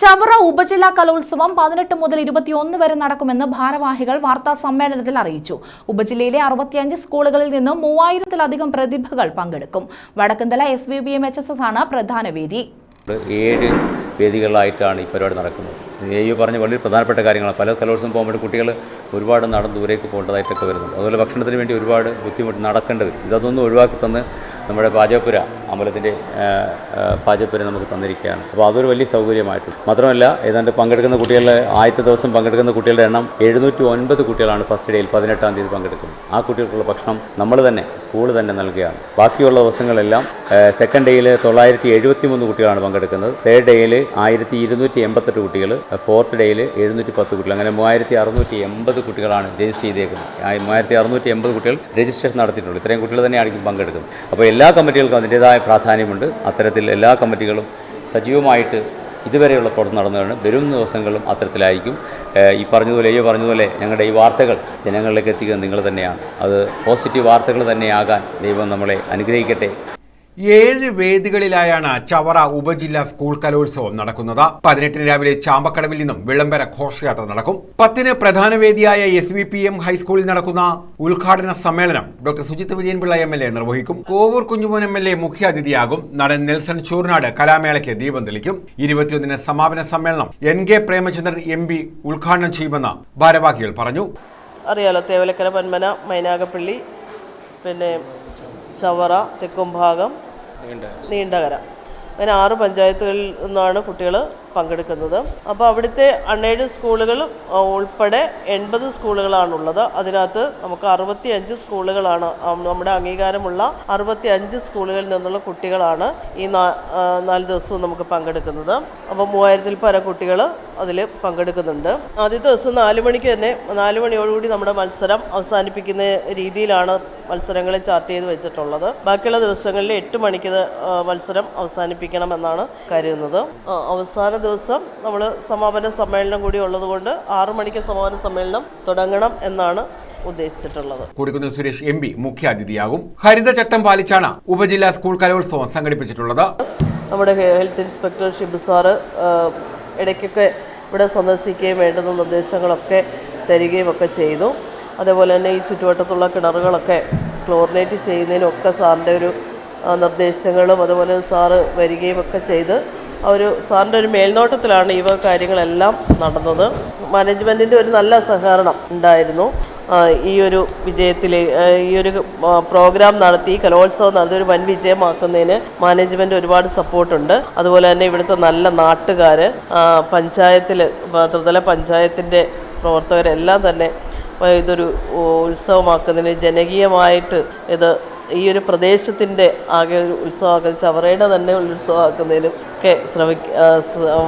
ചവറ ഉപജില്ലാ കലോത്സവം പതിനെട്ട് മുതൽ ഇരുപത്തിയൊന്ന് വരെ നടക്കുമെന്ന് ഭാരവാഹികൾ വാർത്താ സമ്മേളനത്തിൽ അറിയിച്ചു. ഉപജില്ലയിലെ അറുപത്തിയഞ്ച് സ്കൂളുകളിൽ നിന്നും മൂവായിരത്തിലധികം പ്രതിഭകൾ പങ്കെടുക്കും. Vadakkumthala S V B M H S S ആണ് പ്രധാന വേദി. ഏഴ് വേദികളിലായിട്ടാണ് ഈ പരിപാടി നടക്കുന്നത്. ഈ പറഞ്ഞ വളരെ പ്രധാനപ്പെട്ട കാര്യങ്ങളാണ്. പല കലോത്സവം പോകുമ്പോൾ കുട്ടികൾ ഒരുപാട് നടന്ന് ദൂരേക്ക് പോകേണ്ടതായിട്ടൊക്കെ വരുന്നുണ്ട്. അതുപോലെ ഭക്ഷണത്തിന് വേണ്ടി ഒരുപാട് ബുദ്ധിമുട്ട് നടക്കേണ്ടി വരും. ഇതൊന്നും ഒഴിവാക്കി തന്ന് നമ്മുടെ പാചകപ്പുര അമ്പലത്തിന്റെ പാചകപ്പുര നമുക്ക് തന്നിരിക്കുകയാണ്. അപ്പോൾ അതൊരു വലിയ സൗകര്യമായിട്ട്. മാത്രമല്ല ഏതാണ്ട് പങ്കെടുക്കുന്ന കുട്ടികളുടെ ആദ്യത്തെ ദിവസം പങ്കെടുക്കുന്ന കുട്ടികളുടെ എണ്ണം എഴുന്നൂറ്റി ഒൻപത് കുട്ടികളാണ് ഫസ്റ്റ് ഡേയിൽ പതിനെട്ടാം തീയതി പങ്കെടുക്കുന്നത്. ആ കുട്ടികൾക്കുള്ള ഭക്ഷണം നമ്മൾ തന്നെ സ്കൂൾ തന്നെ നൽകുകയാണ്. ബാക്കിയുള്ള ദിവസങ്ങളെല്ലാം സെക്കൻഡ് ഡേയിൽ തൊള്ളായിരത്തി എഴുപത്തി മൂന്ന് കുട്ടികളാണ് പങ്കെടുക്കുന്നത്. തേർഡ് ഡേയിൽ ആയിരത്തി ഇരുന്നൂറ്റി എൺപത്തെട്ട് കുട്ടികൾ. ഫോർത്ത് ഡേയിൽ എഴുന്നൂറ്റി പത്ത് കുട്ടികൾ. അങ്ങനെ മൂവായിരത്തി അറുന്നൂറ്റി എൺപത് കുട്ടികളാണ് രജിസ്റ്റർ ചെയ്തേക്കുന്നത്. മൂവായിരത്തി അറുന്നൂറ്റി എൺപത് കുട്ടികൾ രജിസ്ട്രേഷൻ നടത്തിയിട്ടുള്ളൂ ഇത്രയും കുട്ടികൾ തന്നെയായിരിക്കും പങ്കെടുക്കുന്നത്. അപ്പോൾ എല്ലാ കമ്മിറ്റികൾക്കും അതിന്റേതായ പ്രാധാന്യമുണ്ട്. അത്തരത്തിൽ എല്ലാ കമ്മിറ്റികളും സജീവമായിട്ട് ഇതുവരെയുള്ള പ്രവർത്തനം നടന്നതാണ് വരും ദിവസങ്ങളും അത്തരത്തിലായിരിക്കും. ഈ പറഞ്ഞതുപോലെ ഈ പറഞ്ഞതുപോലെ ഞങ്ങളുടെ ഈ വാർത്തകൾ ജനങ്ങളിലേക്ക് എത്തിക്കുന്നത് നിങ്ങൾ തന്നെയാണ്. അത് പോസിറ്റീവ് വാർത്തകൾ തന്നെയാകാൻ ദൈവം നമ്മളെ അനുഗ്രഹിക്കട്ടെ. ഏഴ് വേദികളിലായാണ് ചവറ ഉപജില്ലാ സ്കൂൾ കലോത്സവം നടക്കുന്നത്. പതിനെട്ടിന് രാവിലെ ചാമ്പക്കടവിൽ നിന്നും വിളംബര ഘോഷയാത്ര നടക്കും. പത്തിന് പ്രധാന വേദിയായ എസ് വി പി എം ഹൈസ്കൂളിൽ നടക്കുന്ന ഉദ്ഘാടന സമ്മേളനം doctor Sujith Vijayanpillai M L A നിർവഹിക്കും. Kovoor Kunjumon M L A മുഖ്യാതിഥിയാകും. നടൻ നെൽസൺ ചൂർനാട് കലാമേളയ്ക്ക് ദീപം തെളിക്കും. ഇരുപത്തിയൊന്നിന് സമാപന സമ്മേളനം N K Premachandran M P ഉദ്ഘാടനം ചെയ്യുമെന്ന് ഭാരവാഹികൾ പറഞ്ഞു. അറിയാലോ തേവലക്കര പന്മന മൈനാഗപ്പള്ളി പിന്നെ ചവറ തെക്കുംഭാഗം നീണ്ടകര അങ്ങനെ ആറ് പഞ്ചായത്തുകളിൽ നിന്നാണ് കുട്ടികൾ പങ്കെടുക്കുന്നത്. അപ്പോൾ അവിടുത്തെ അൺഎയ്ഡഡ് സ്കൂളുകൾ ഉൾപ്പെടെ എൺപത് സ്കൂളുകളാണുള്ളത്. അതിനകത്ത് നമുക്ക് അറുപത്തി അഞ്ച് സ്കൂളുകളാണ് നമ്മുടെ അംഗീകാരമുള്ള അറുപത്തി അഞ്ച് സ്കൂളുകളിൽ നിന്നുള്ള കുട്ടികളാണ് ഈ നാല് ദിവസവും നമുക്ക് പങ്കെടുക്കുന്നത്. അപ്പോൾ മൂവായിരത്തിൽ പരം കുട്ടികൾ അതിൽ പങ്കെടുക്കുന്നുണ്ട്. ആദ്യത്തെ ദിവസം നാല് മണിക്ക് തന്നെ നാല് മണിയോടുകൂടി നമ്മുടെ മത്സരം അവസാനിപ്പിക്കുന്ന രീതിയിലാണ് മത്സരങ്ങളെ ചാർട്ട് ചെയ്ത് വെച്ചിട്ടുള്ളത്. ബാക്കിയുള്ള ദിവസങ്ങളിൽ എട്ട് മണിക്ക് മത്സരം അവസാനിപ്പിക്കണം മത്സരം അവസാനിപ്പിക്കണമെന്നാണ് കരുതുന്നത്. അവസാന ദിവസം നമ്മൾ സമാപന സമ്മേളനം കൂടി ഉള്ളതുകൊണ്ട് ആറു മണിക്ക് സമാപന സമ്മേളനം തുടങ്ങണം എന്നാണ് ഉദ്ദേശിച്ചിട്ടുള്ളത്. കൊടിക്കുന്നിൽ സുരേഷ് എം പി മുഖ്യാതിഥിയാകും. ഹരിതചട്ടം പാലിച്ചാണ് ഉപജില്ലാ സ്കൂൾ കലോത്സവം സംഘടിപ്പിച്ചിട്ടുള്ളത്. നമ്മുടെ ഹെൽത്ത് ഇൻസ്പെക്ടർ ഷിബു സാറ് ഇടയ്ക്കൊക്കെ ഇവിടെ സന്ദർശിക്കുകയും വേണ്ടുന്ന നിർദ്ദേശങ്ങളൊക്കെ തരികയും ഒക്കെ ചെയ്തു. അതേപോലെ തന്നെ ഈ ചുറ്റുവട്ടത്തുള്ള കിണറുകളൊക്കെ ക്ലോറിനേറ്റ് ചെയ്യുന്നതിനൊക്കെ സാറിന്റെ ഒരു നിർദ്ദേശങ്ങളും അതുപോലെ സാറ് വരികയും ഒക്കെ ചെയ്ത് ഒരു സാറിന്റെ ഒരു മേൽനോട്ടത്തിലാണ് വക കാര്യങ്ങളെല്ലാം നടന്നത്. മാനേജ്മെന്റിന്റെ ഒരു നല്ല സഹകരണം ഉണ്ടായിരുന്നു. ഈ ഒരു വിജയത്തിൽ ഈ ഒരു പ്രോഗ്രാം നടത്തി കലോത്സവം നടത്തി ഒരു വൻ വിജയമാക്കുന്നതിന് മാനേജ്മെന്റ് ഒരുപാട് സപ്പോർട്ടുണ്ട് അതുപോലെ തന്നെ ഇവിടുത്തെ നല്ല നാട്ടുകാർ പഞ്ചായത്തിൽ ത്രിതല പഞ്ചായത്തിന്റെ പ്രവർത്തകരെല്ലാം തന്നെ ഇതൊരു ഉത്സവമാക്കുന്നതിന് ജനകീയമായിട്ട് ഇത് ഈ ഒരു പ്രദേശത്തിന്റെ ആകെ ഒരു ഉത്സവമാക്കുന്ന ചവറയുടെ തന്നെ ഉത്സവമാക്കുന്നതിനും ഒക്കെ ശ്രമിക്ക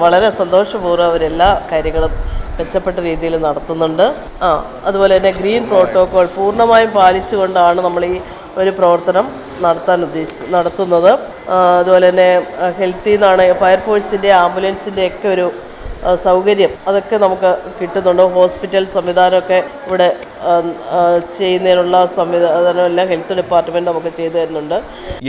വളരെ സന്തോഷപൂർവം അവരെല്ലാ കാര്യങ്ങളും മെച്ചപ്പെട്ട രീതിയിൽ നടത്തുന്നുണ്ട്. ആ അതുപോലെ തന്നെ ഗ്രീൻ പ്രോട്ടോകോൾ പൂർണമായും പാലിച്ചുകൊണ്ടാണ് നമ്മൾ ഈ ഒരു പ്രവർത്തനം നടത്താൻ ഉദ്ദേശി നടത്തുന്നത്. അതുപോലെ തന്നെ ഹെൽത്തിൽ നിന്നാണ് ഫയർഫോഴ്സിന്റെ ആംബുലൻസിന്റെ ഒക്കെ ഒരു സൗകര്യം അതൊക്കെ നമുക്ക് കിട്ടുന്നുണ്ട്. ഹോസ്പിറ്റൽ സംവിധാനമൊക്കെ ഇവിടെ ചെയ്യുന്നതിനുള്ള സംവിധാനം എല്ലാം ഹെൽത്ത് ഡിപ്പാർട്ട്മെന്റ് നമുക്ക് ചെയ്തു തരുന്നുണ്ട്.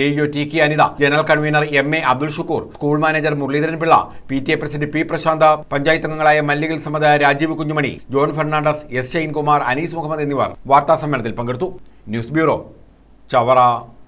A U T K Anitha general convener M A Abdul Shukkur school manager Muraleedharan Pillai P T A president P Prashantha panchayat അംഗങ്ങളായ മല്ലികൽ Samatha Rajeev Kunjumani John Fernandez S Shinekumar Anees Muhammad എന്നിവർ വാർത്താ സമ്മേളനത്തിൽ പങ്കെടുത്തു. News bureau Chavara.